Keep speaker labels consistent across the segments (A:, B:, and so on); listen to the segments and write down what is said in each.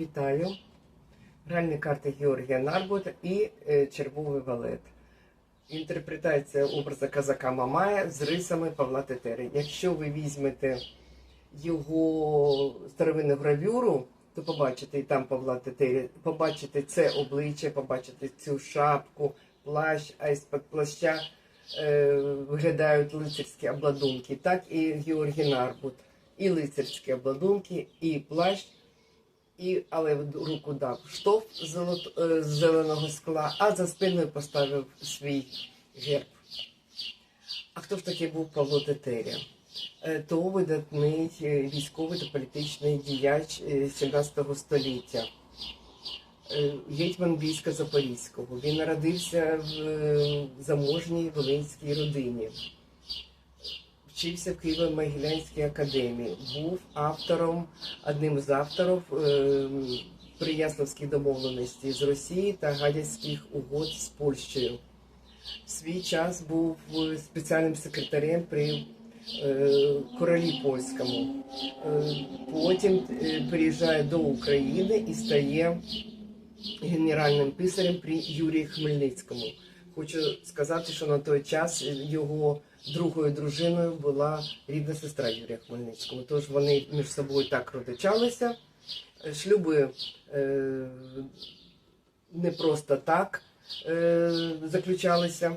A: Вітаю. Гральні карти Георгія Нарбута і е, червовий валет. Інтерпретація образу казака Мамая з рисами Павла Тетери. Якщо ви візьмете його старовинну гравюру, то побачите і там Павла Тетері, побачите це обличчя, побачите цю шапку, плащ, а із-під плаща е, виглядають лицарські обладунки. Так і Георгій Нарбут. І лицарські обладунки, і плащ, і, але руку дав штоф е, з зеленого скла, а за спиною поставив свій герб. А хто ж такий був Павло Тетеря? Е, То видатний е, військовий та політичний діяч е, 17 століття. Гетьман війська Запорізького. Він народився в заможній волинській родині. Вчився в Києво-Могилянській академії. Був автором, одним з авторів е, Прияславських домовленостей з Росії та Гадяцьких угод з Польщею. В свій час був спеціальним секретарем при е, королі польському. Е, потім е, приїжджає до України і стає генеральним писарем при Юрії Хмельницькому. Хочу сказати, що на той час його другою дружиною була рідна сестра Юрія Хмельницького. Тож вони між собою так родичалися. Шлюби е, не просто так е, заключалися.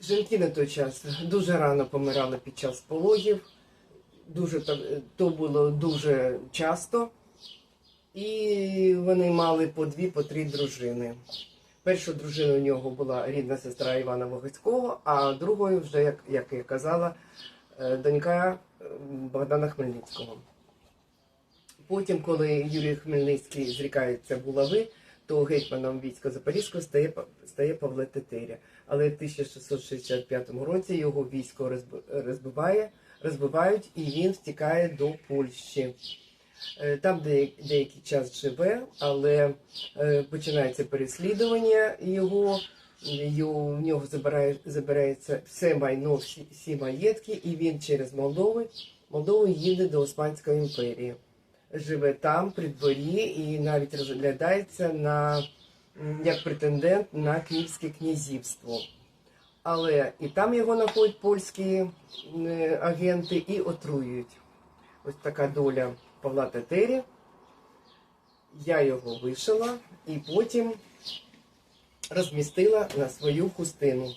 A: Жінки на той час дуже рано помирали під час пологів. Дуже то, то було дуже часто. І вони мали по дві, по три дружини. Перша дружина у нього була рідна сестра Івана Вогицького, а другою, вже, як, як я казала, е, донька е, Богдана Хмельницького. Потім, коли Юрій Хмельницький зрікається булави, то гетьманом війська Запорізького стає, стає Павло Тетеря. Але в 1665 році його військо розбиває, розбивають і він втікає до Польщі. Е, Там де- деякий час живе, але е, починається переслідування його. в нього забирає, забирається все майно, всі, всі маєтки, і він через Молдови, Молдову їде до Османської імперії. Живе там, при дворі, і навіть розглядається на, як претендент на Київське князівство. Але і там його знаходять польські агенти і отруюють. Ось така доля Павла Тетері. Я його вишила і потім розмістила на свою хустину.